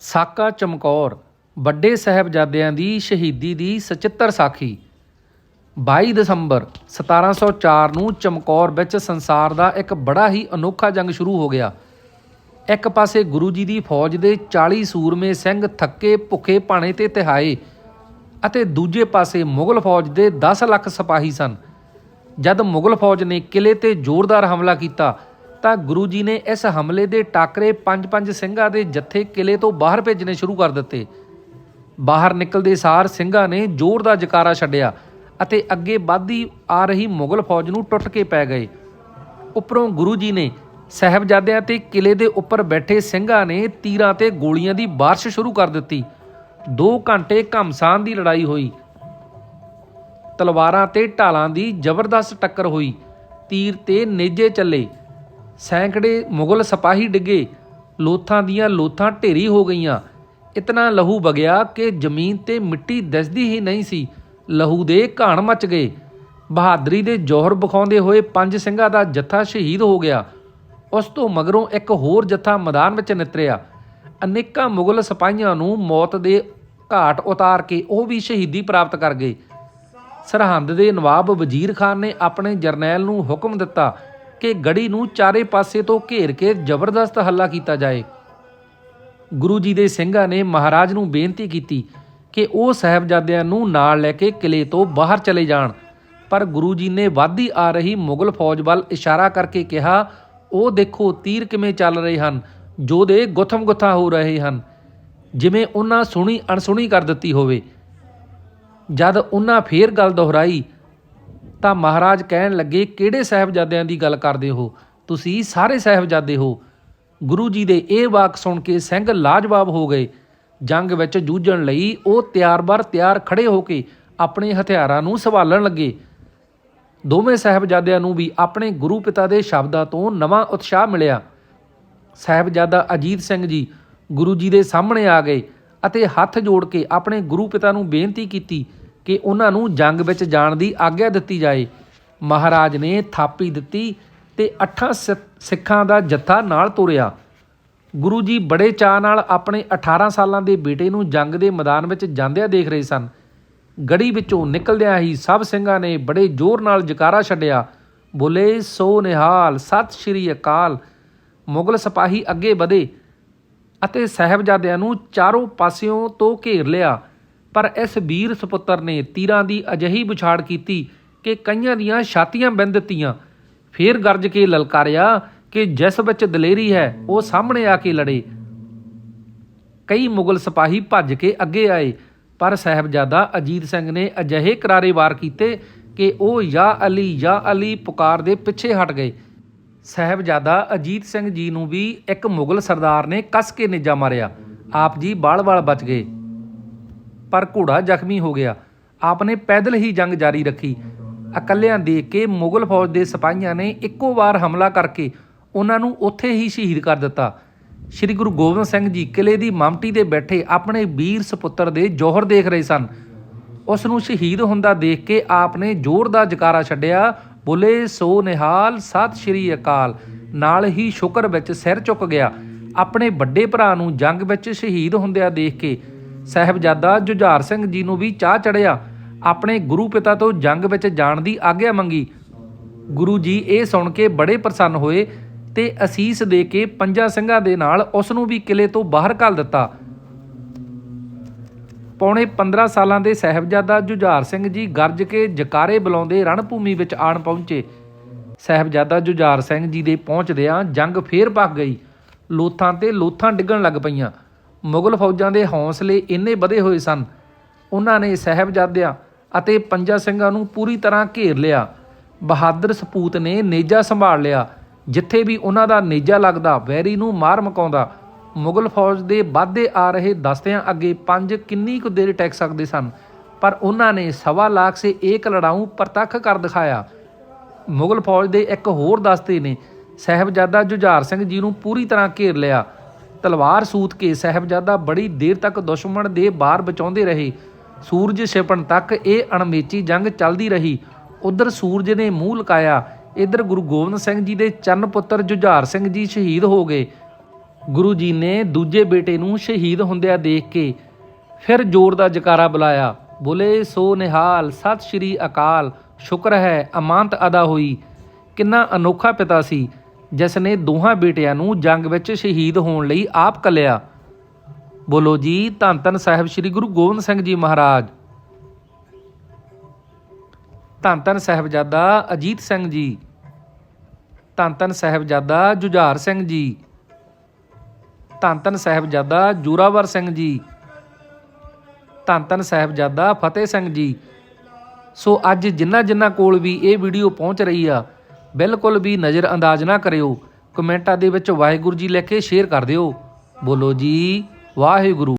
ਸਾਕਾ ਚਮਕੌਰ, ਵੱਡੇ ਸਾਹਿਬਜ਼ਾਦਿਆਂ ਦੀ ਸ਼ਹੀਦੀ ਦੀ ਸਚਿੱਤਰ ਸਾਖੀ। 22 ਦਸੰਬਰ 1704 ਨੂੰ ਚਮਕੌਰ ਵਿੱਚ ਸੰਸਾਰ ਦਾ ਇੱਕ ਬੜਾ ਹੀ ਅਨੋਖਾ ਜੰਗ ਸ਼ੁਰੂ ਹੋ ਗਿਆ। ਇੱਕ ਪਾਸੇ ਗੁਰੂ ਜੀ ਦੀ ਫੌਜ ਦੇ 40 ਸੂਰਮੇ ਸਿੰਘ ਥੱਕੇ, ਭੁੱਖੇ ਭਾਣੇ ਤੇ ਤਿਹਾਏ ਅਤੇ ਦੂਜੇ ਪਾਸੇ ਮੁਗਲ ਫੌਜ ਦੇ 10 ਲੱਖ ਸਿਪਾਹੀ ਸਨ। ਜਦ ਮੁਗਲ ਫੌਜ ਨੇ ਕਿਲੇ ਤੇ ਜ਼ੋਰਦਾਰ ਹਮਲਾ ਕੀਤਾ ਤਾਂ ਗੁਰੂ ਜੀ ਨੇ ਇਸ ਹਮਲੇ ਦੇ ਟਾਕਰੇ ਪੰਜ-ਪੰਜ ਸਿੰਘਾਂ ਦੇ ਜੱਥੇ ਕਿਲੇ ਤੋਂ ਬਾਹਰ ਭੇਜਣੇ ਸ਼ੁਰੂ ਕਰ ਦਿੱਤੇ। ਬਾਹਰ ਨਿਕਲਦੇ ਸਾਰ ਸਿੰਘਾਂ ਨੇ ਜ਼ੋਰ ਦਾ ਜਕਾਰਾ ਛੱਡਿਆ ਅਤੇ ਅੱਗੇ ਵੱਧਦੀ ਆ ਰਹੀ ਮੁਗਲ ਫੌਜ ਨੂੰ ਟੁੱਟ ਕੇ ਪੈ ਗਏ। ਉੱਪਰੋਂ ਗੁਰੂ ਜੀ ਨੇ ਸਹਿਬਜ਼ਾਦਿਆਂ ਤੇ ਕਿਲੇ ਦੇ ਉੱਪਰ ਬੈਠੇ ਸਿੰਘਾਂ ਨੇ ਤੀਰਾਂ ਤੇ ਗੋਲੀਆਂ ਦੀ ਬਾਰਿਸ਼ ਸ਼ੁਰੂ ਕਰ ਦਿੱਤੀ। 2 ਘੰਟੇ ਘਮਸਾਨ ਦੀ ਲੜਾਈ ਹੋਈ। ਤਲਵਾਰਾਂ ਤੇ ਢਾਲਾਂ ਦੀ ਜ਼ਬਰਦਸਤ ਟੱਕਰ ਹੋਈ। ਤੀਰ ਤੇ ਨੇਜੇ ਚੱਲੇ। ਸੈਂਕੜੇ ਮੁਗਲ ਸਿਪਾਹੀ ਡਿੱਗੇ, ਲੋਥਾਂ ਦੀਆਂ ਲੋਥਾਂ ਢੇਰੀ ਹੋ ਗਈਆਂ। ਇਤਨਾ ਲਹੂ ਵਗਿਆ ਕਿ ਜ਼ਮੀਨ ਤੇ ਮਿੱਟੀ ਦਿਸਦੀ ਹੀ ਨਹੀਂ ਸੀ। ਲਹੂ ਦੇ ਘਾਣ ਮਚ ਗਏ। ਬਹਾਦਰੀ ਦੇ ਜੋਹਰ ਵਿਖਾਉਂਦੇ ਹੋਏ ਪੰਜ ਸਿੰਘਾਂ ਦਾ ਜੱਥਾ ਸ਼ਹੀਦ ਹੋ ਗਿਆ। ਉਸ ਤੋਂ ਮਗਰੋਂ ਇੱਕ ਹੋਰ ਜੱਥਾ ਮੈਦਾਨ ਵਿੱਚ ਨਿਤਰਿਆ। ਅਨੇਕਾਂ ਮੁਗਲ ਸਿਪਾਹੀਆਂ ਨੂੰ ਮੌਤ ਦੇ ਘਾਟ ਉਤਾਰ ਕੇ ਉਹ ਵੀ ਸ਼ਹੀਦੀ ਪ੍ਰਾਪਤ ਕਰ ਗਏ। ਸਰਹੰਦ ਦੇ ਨਵਾਬ ਵਜ਼ੀਰ ਖਾਨ ਨੇ ਆਪਣੇ ਜਰਨੈਲ ਨੂੰ ਹੁਕਮ ਦਿੱਤਾ ਕਿ ਗੜੀ ਨੂੰ ਚਾਰੇ ਪਾਸੇ ਤੋਂ ਘੇਰ ਕੇ ਜ਼ਬਰਦਸਤ ਹੱਲਾ ਕੀਤਾ ਜਾਏ। ਗੁਰੂ ਜੀ ਦੇ ਸਿੰਘਾਂ ਨੇ ਮਹਾਰਾਜ ਨੂੰ ਬੇਨਤੀ ਕੀਤੀ ਕਿ ਉਹ ਸਾਹਿਬਜ਼ਾਦਿਆਂ ਨੂੰ ਨਾਲ ਲੈ ਕੇ ਕਿਲੇ ਤੋਂ ਬਾਹਰ ਚਲੇ ਜਾਣ। ਪਰ ਗੁਰੂ ਜੀ ਨੇ ਵਾਧੀ ਆ ਰਹੀ ਮੁਗਲ ਫੌਜ ਵੱਲ ਇਸ਼ਾਰਾ ਕਰਕੇ ਕਿਹਾ, ਉਹ ਦੇਖੋ ਤੀਰ ਕਿਵੇਂ ਚੱਲ ਰਹੇ ਹਨ, ਜੋਧੇ ਗੁੱਥਮ ਗੁੱਥਾ ਹੋ ਰਹੇ ਹਨ। ਜਿਵੇਂ ਉਹਨਾਂ ਸੁਣੀ ਅਣਸੁਣੀ ਕਰ ਦਿੱਤੀ ਹੋਵੇ। ਜਦ ਉਹਨਾਂ ਫੇਰ ਗੱਲ ਦੁਹਰਾਈ ਤਾਂ ਮਹਾਰਾਜ ਕਹਿਣ ਲੱਗੇ, ਕਿਹੜੇ ਸਾਹਿਬਜ਼ਾਦਿਆਂ ਦੀ ਗੱਲ ਕਰਦੇ ਹੋ? ਤੁਸੀਂ ਸਾਰੇ ਸਾਹਿਬਜ਼ਾਦੇ ਹੋ। ਗੁਰੂ ਜੀ ਦੇ ਇਹ ਵਾਕ ਸੁਣ ਕੇ ਸਿੰਘ ਲਾਜਵਾਬ ਹੋ ਗਏ। ਜੰਗ ਵਿੱਚ ਜੂਝਣ ਲਈ ਉਹ ਤਿਆਰ-ਬਰ ਤਿਆਰ ਖੜੇ ਹੋ ਕੇ ਆਪਣੇ ਹਥਿਆਰਾਂ ਨੂੰ ਸੰਭਾਲਣ ਲੱਗੇ। ਦੋਵੇਂ ਸਾਹਿਬਜ਼ਾਦਿਆਂ ਨੂੰ ਵੀ ਆਪਣੇ ਗੁਰੂ ਪਿਤਾ ਦੇ ਸ਼ਬਦਾਂ ਤੋਂ ਨਵਾਂ ਉਤਸ਼ਾਹ ਮਿਲਿਆ। ਸਾਹਿਬਜ਼ਾਦਾ ਅਜੀਤ ਸਿੰਘ ਜੀ ਗੁਰੂ ਜੀ ਦੇ ਸਾਹਮਣੇ ਆ ਗਏ ਅਤੇ ਹੱਥ ਜੋੜ ਕੇ ਆਪਣੇ ਗੁਰੂ ਪਿਤਾ ਨੂੰ ਬੇਨਤੀ ਕੀਤੀ ਕਿ ਉਹਨਾਂ ਨੂੰ ਜੰਗ ਵਿੱਚ ਜਾਣ ਦੀ ਆਗਿਆ ਦਿੱਤੀ ਜਾਏ। ਮਹਾਰਾਜ ਨੇ ਥਾਪੀ ਦਿੱਤੀ ਤੇ ਅੱਠਾਂ ਸਿ- ਸਿੱਖਾਂ ਦਾ ਜੱਥਾ ਨਾਲ ਤੁਰਿਆ। ਗੁਰੂ ਜੀ ਬੜੇ ਚਾਅ ਨਾਲ ਆਪਣੇ 18 ਸਾਲਾਂ ਦੇ ਬੇਟੇ ਨੂੰ ਜੰਗ ਦੇ ਮੈਦਾਨ ਵਿੱਚ ਜਾਂਦਿਆਂ ਦੇਖ ਰਹੇ ਸਨ। ਗੜੀ ਵਿੱਚੋਂ ਨਿਕਲਦਿਆਂ ਹੀ ਸਭ ਸਿੰਘਾਂ ਨੇ ਬੜੇ ਜ਼ੋਰ ਨਾਲ ਜਕਾਰਾ ਛੱਡਿਆ। ਬੋਲੇ, ਸੋ ਨਿਹਾਲ, ਸਤਿ ਸ਼੍ਰੀ ਅਕਾਲ। ਮੁਗਲ ਸਿਪਾਹੀ ਅੱਗੇ ਵਧੇ ਅਤੇ ਸਾਹਿਬਜ਼ਾਦਿਆਂ ਨੂੰ ਚਾਰੋਂ ਪਾਸਿਓਂ ਤੋਂ ਘੇਰ ਲਿਆ। ਪਰ ਇਸ ਵੀਰ ਸੁਪੁੱਤਰ ਨੇ ਤੀਰਾਂ ਦੀ ਅਜਿਹੀ ਵਿਛਾੜ ਕੀਤੀ ਕਿ ਕਈਆਂ ਦੀਆਂ ਛਾਤੀਆਂ ਬਿੰਦ ਦਿੱਤੀਆਂ। ਫੇਰ ਗਰਜ ਕੇ ਲਲਕਾਰਿਆ ਕਿ ਜਿਸ ਵਿੱਚ ਦਲੇਰੀ ਹੈ, ਉਹ ਸਾਹਮਣੇ ਆ ਕੇ ਲੜੇ। ਕਈ ਮੁਗਲ ਸਿਪਾਹੀ ਭੱਜ ਕੇ ਅੱਗੇ ਆਏ, ਪਰ ਸਾਹਿਬਜ਼ਾਦਾ ਅਜੀਤ ਸਿੰਘ ਨੇ ਅਜਿਹੇ ਕਰਾਰੇ ਵਾਰ ਕੀਤੇ ਕਿ ਉਹ ਯਾ ਅਲੀ ਯਾ ਅਲੀ ਪੁਕਾਰ ਦੇ ਪਿੱਛੇ ਹਟ ਗਏ। ਸਾਹਿਬਜ਼ਾਦਾ ਅਜੀਤ ਸਿੰਘ ਜੀ ਨੂੰ ਵੀ ਇੱਕ ਮੁਗਲ ਸਰਦਾਰ ਨੇ ਕੱਸ ਕੇ ਨਿੱਜਾ ਮਾਰਿਆ। ਆਪ ਜੀ ਬਾਲ-ਬਾਲ ਬਚ ਗਏ। ਪਰ ਘੋੜਾ ਜ਼ਖਮੀ ਹੋ ਗਿਆ। ਆਪ ਨੇ ਪੈਦਲ ਹੀ ਜੰਗ ਜਾਰੀ ਰੱਖੀ। ਇਕੱਲਿਆਂ ਦੇਖ ਕੇ ਮੁਗਲ ਫੌਜ ਦੇ ਸਿਪਾਹੀਆਂ ਨੇ ਇੱਕੋ ਵਾਰ ਹਮਲਾ ਕਰਕੇ ਉਹਨਾਂ ਨੂੰ ਉੱਥੇ ਹੀ ਸ਼ਹੀਦ ਕਰ ਦਿੱਤਾ। ਸ੍ਰੀ ਗੁਰੂ ਗੋਬਿੰਦ ਸਿੰਘ ਜੀ ਕਿਲੇ ਦੀ ਮਮਟੀ ਤੇ ਬੈਠੇ ਆਪਣੇ ਵੀਰ ਸੁਪੁੱਤਰ ਦੇ ਜੋਹਰ ਦੇਖ ਰਹੇ ਸਨ। ਉਸ ਨੂੰ ਸ਼ਹੀਦ ਹੁੰਦਾ ਦੇਖ ਕੇ ਆਪ ਨੇ ਜ਼ੋਰ ਦਾ ਜਕਾਰਾ ਛੱਡਿਆ। ਬੋਲੇ, ਸੋ ਨਿਹਾਲ, ਸਤਿ ਸ਼੍ਰੀ ਅਕਾਲ। ਨਾਲ ਹੀ ਸ਼ੁਕਰ ਵਿੱਚ ਸਿਰ ਝੁਕ ਗਿਆ। ਆਪਣੇ ਵੱਡੇ ਭਰਾ ਨੂੰ ਜੰਗ ਵਿੱਚ ਸ਼ਹੀਦ ਹੁੰਦਿਆਂ ਦੇਖ ਕੇ ਸਾਹਿਬਜ਼ਾਦਾ ਜੁਝਾਰ ਸਿੰਘ ਜੀ ਨੂੰ ਵੀ ਚਾਹ ਚੜਿਆ ਆਪਣੇ ਗੁਰੂ ਪਿਤਾ ਤੋਂ ਜੰਗ ਵਿੱਚ ਜਾਣ ਦੀ ਆਗਿਆ ਮੰਗੀ। ਗੁਰੂ ਜੀ ਇਹ ਸੁਣ ਕੇ ਬੜੇ ਪ੍ਰਸੰਨ ਹੋਏ ਤੇ ਅਸੀਸ ਦੇ ਕੇ ਪੰਜਾਂ ਸਿੰਘਾਂ ਦੇ ਨਾਲ ਉਸ ਨੂੰ ਵੀ ਕਿਲੇ ਤੋਂ ਬਾਹਰ ਘੱਲ ਦਿੱਤਾ। ਪੌਣੇ 15 ਸਾਲਾਂ ਦੇ ਸਾਹਿਬਜ਼ਾਦਾ ਜੁਝਾਰ ਸਿੰਘ ਜੀ ਗਰਜ ਕੇ ਜਕਾਰੇ ਬੁਲਾਉਂਦੇ ਰਣਭੂਮੀ ਵਿੱਚ ਆਣ ਪਹੁੰਚੇ। ਸਾਹਿਬਜ਼ਾਦਾ ਜੁਝਾਰ ਸਿੰਘ ਜੀ ਦੇ ਪਹੁੰਚਦਿਆਂ ਜੰਗ ਫੇਰ ਭੱਗ ਗਈ। ਲੋਥਾਂ ਤੇ ਲੋਥਾਂ ਡਿੱਗਣ ਲੱਗ ਪਈਆਂ। ਮੁਗਲ ਫੌਜਾਂ ਦੇ ਹੌਸਲੇ ਇੰਨੇ ਵਧੇ ਹੋਏ ਸਨ। ਉਹਨਾਂ ਨੇ ਸਾਹਿਬਜ਼ਾਦਿਆਂ ਅਤੇ ਪੰਜਾ ਸਿੰਘਾਂ ਨੂੰ ਪੂਰੀ ਤਰ੍ਹਾਂ ਘੇਰ ਲਿਆ। ਬਹਾਦਰ ਸਪੂਤ ਨੇ ਨੇਜਾ ਸੰਭਾਲ ਲਿਆ, ਜਿੱਥੇ ਵੀ ਉਹਨਾਂ ਦਾ ਨੇਜਾ ਲੱਗਦਾ, ਵੈਰੀ ਨੂੰ ਮਾਰ ਮਕਾਉਂਦਾ। ਮੁਗਲ ਫੌਜ ਦੇ ਵਾਧੇ ਆ ਰਹੇ ਦਸਤਿਆਂ ਅੱਗੇ ਪੰਜ ਕਿੰਨੀ ਕੁ ਦੇਰ ਟੈਕ ਸਕਦੇ ਸਨ, ਪਰ ਉਹਨਾਂ ਨੇ ਸਵਾ ਲੱਖ ਸੇ ਏਕ ਲੜਾਊ ਪ੍ਰਤੱਖ ਕਰ ਦਿਖਾਇਆ। ਮੁਗਲ ਫੌਜ ਦੇ ਇੱਕ ਹੋਰ ਦਸਤੇ ਨੇ, ਸਾਹਿਬਜ਼ਾਦਾ ਜੁਝਾਰ ਸਿੰਘ ਜੀ ਨੂੰ ਪੂਰੀ ਤਰ੍ਹਾਂ ਘੇਰ ਲਿਆ। ਤਲਵਾਰ ਸੂਤ ਕੇ ਸਾਹਿਬਜ਼ਾਦਾ ਬੜੀ ਦੇਰ ਤੱਕ ਦੁਸ਼ਮਣ ਦੇ ਬਾਹਰ ਬਚਾਉਂਦੇ ਰਹੇ। ਸੂਰਜ ਛਿਪਣ ਤੱਕ ਇਹ ਅਣਮੇਚੀ ਜੰਗ ਚੱਲਦੀ ਰਹੀ। ਉਧਰ ਸੂਰਜ ਨੇ ਮੂੰਹ ਲਕਾਇਆ। ਇਧਰ ਗੁਰੂ ਗੋਬਿੰਦ ਸਿੰਘ ਜੀ ਦੇ ਚੰਨ ਪੁੱਤਰ ਜੁਝਾਰ ਸਿੰਘ ਜੀ ਸ਼ਹੀਦ ਹੋ ਗਏ। ਗੁਰੂ ਜੀ ਨੇ ਦੂਜੇ ਬੇਟੇ ਨੂੰ ਸ਼ਹੀਦ ਹੁੰਦਿਆਂ ਦੇਖ ਕੇ ਫਿਰ ਜ਼ੋਰ ਦਾ ਜਕਾਰਾ ਬੁਲਾਇਆ। ਬੋਲੇ, ਸੋ ਨਿਹਾਲ, ਸਤਿ ਸ਼੍ਰੀ ਅਕਾਲ। ਸ਼ੁਕਰ ਹੈ, ਅਮਾਨਤ ਅਦਾ ਹੋਈ। ਕਿੰਨਾ ਅਨੋਖਾ ਪਿਤਾ ਸੀ। ਜਿਸ ਨੇ ਦੋਹਾਂ ਬੇਟਿਆਂ ਨੂੰ ਜੰਗ ਵਿੱਚ ਸ਼ਹੀਦ ਹੋਣ ਲਈ ਆਪ ਕੱਲਿਆ। ਬੋਲੋ ਜੀ, ਧੰਨ ਧੰਨ ਸਾਹਿਬ ਸ੍ਰੀ ਗੁਰੂ ਗੋਬਿੰਦ ਸਿੰਘ ਜੀ ਮਹਾਰਾਜ। ਧੰਨ ਧੰਨ ਸਾਹਿਬਜ਼ਾਦਾ ਅਜੀਤ ਸਿੰਘ ਜੀ। ਧੰਨ ਧੰਨ ਸਾਹਿਬਜ਼ਾਦਾ ਜੁਝਾਰ ਸਿੰਘ ਜੀ। ਧੰਨ ਧੰਨ ਸਾਹਿਬਜ਼ਾਦਾ ਜੋਰਾਵਰ ਸਿੰਘ ਜੀ। ਧੰਨ ਧੰਨ ਸਾਹਿਬਜ਼ਾਦਾ ਫਤਿਹ ਸਿੰਘ ਜੀ। ਸੋ ਅੱਜ ਜਿੰਨਾ ਜਿੰਨਾ ਕੋਲ ਵੀ ਇਹ ਵੀਡੀਓ ਪਹੁੰਚ ਰਹੀ ਆ ਬਿਲਕੁਲ ਵੀ ਨਜ਼ਰ ਅੰਦਾਜ਼ ਨਾ ਕਰਿਓ। ਕਮੈਂਟਾਂ ਦੇ ਵਿੱਚ ਵਾਹਿਗੁਰੂ ਜੀ ਲਿਖ ਕੇ ਸ਼ੇਅਰ ਕਰ ਦਿਓ। ਬੋਲੋ ਜੀ, ਵਾਹਿਗੁਰੂ।